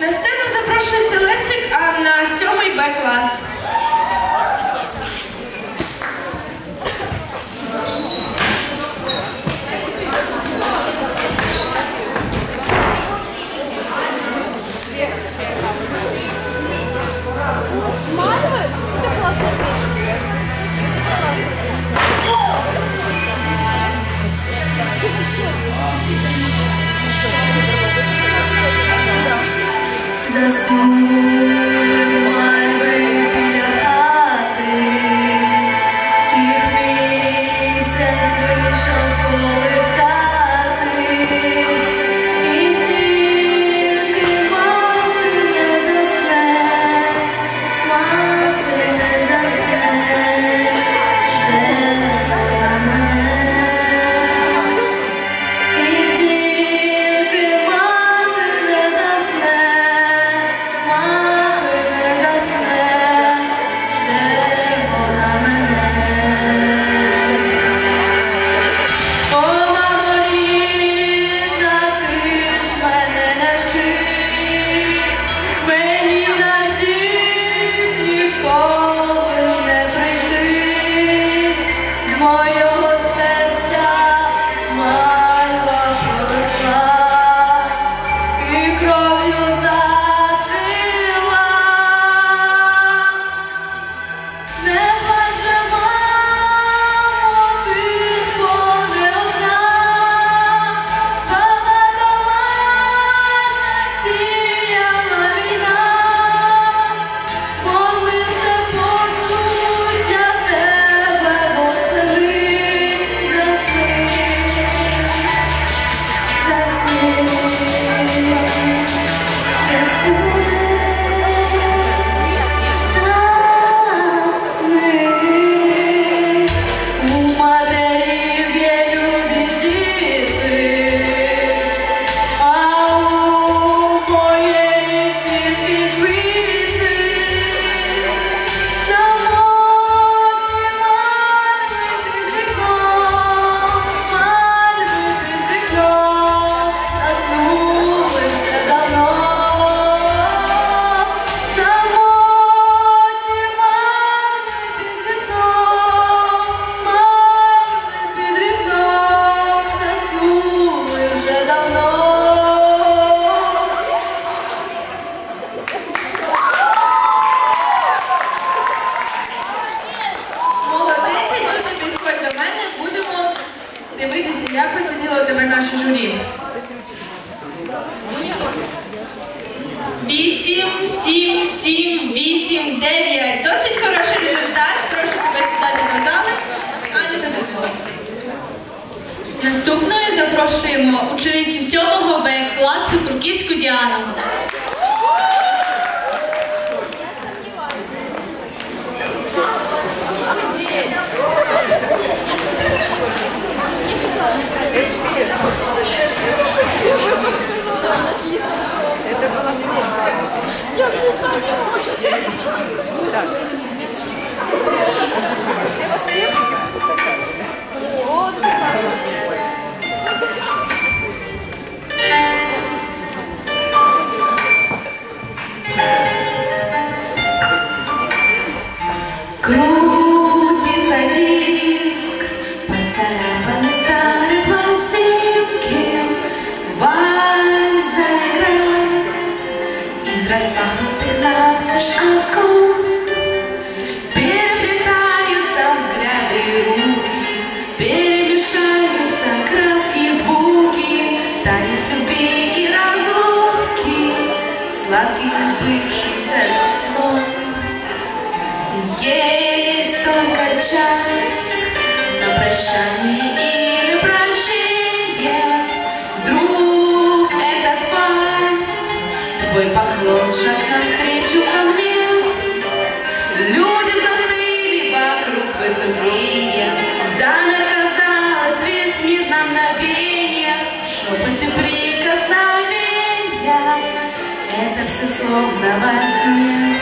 На сцену запрошується Лесик, а на 7 Б клас. словно во сне.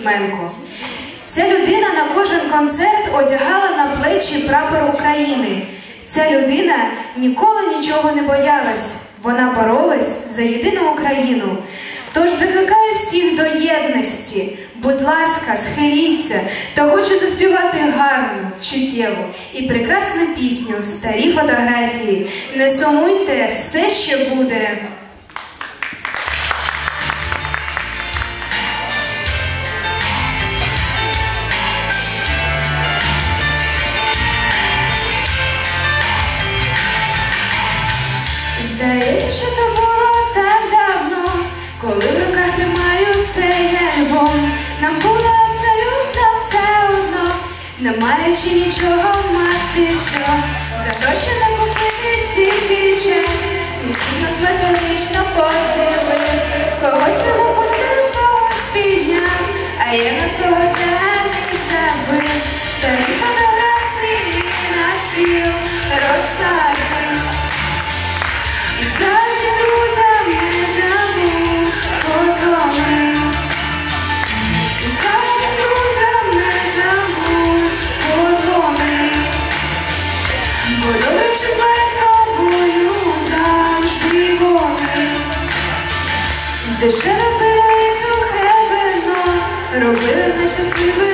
Письменко. Ця людина на кожен концерт одягала на плечі прапор України. Ця людина ніколи нічого не боялась. Вона боролась за єдину Україну. Тож закликаю всіх до єдності. Будь ласка, схиліться та хочу заспівати гарну, чуттєву і прекрасну пісню, старі фотографії. Не сумуйте, все ще буде. не маючи нічого мати все. Spirit.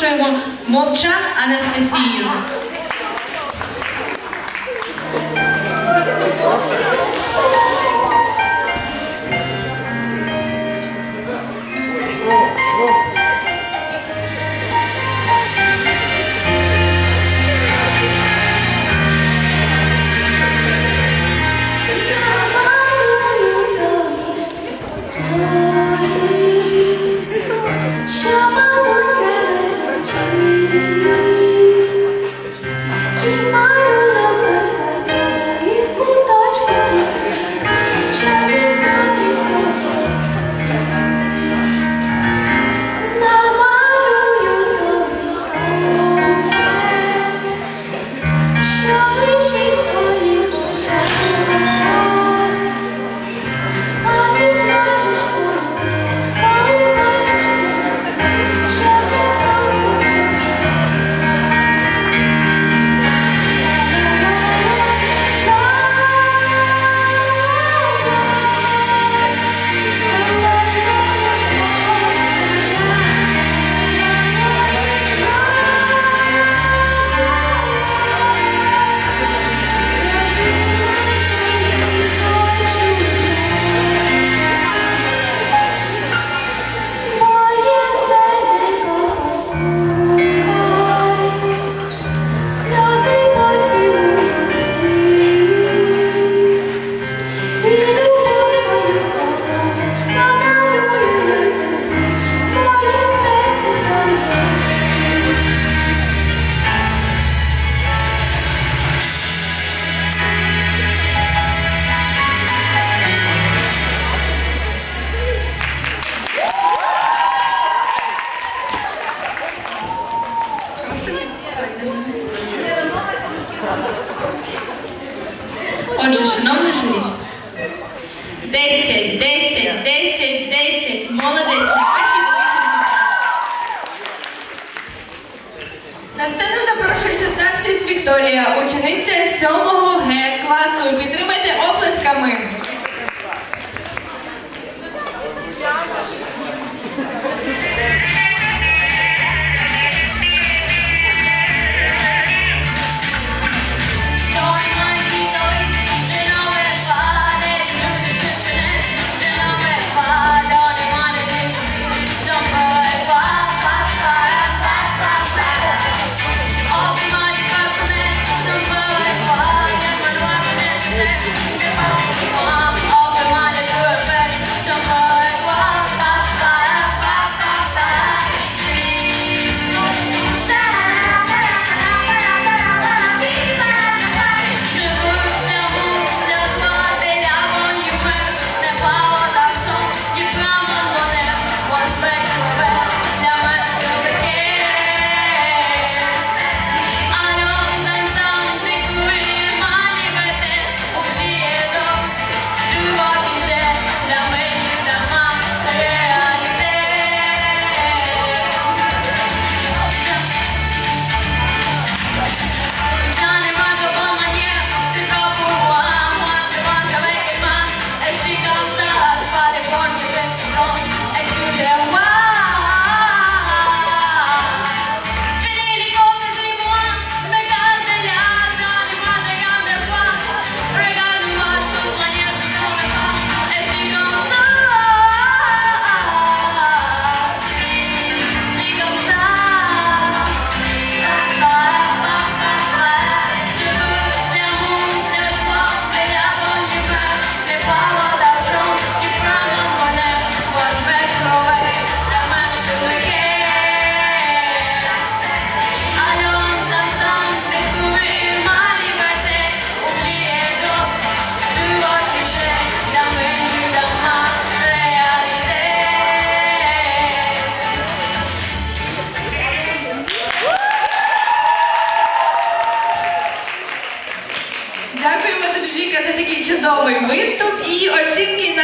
запрошуємо Мовчан Анастасію. I eat or think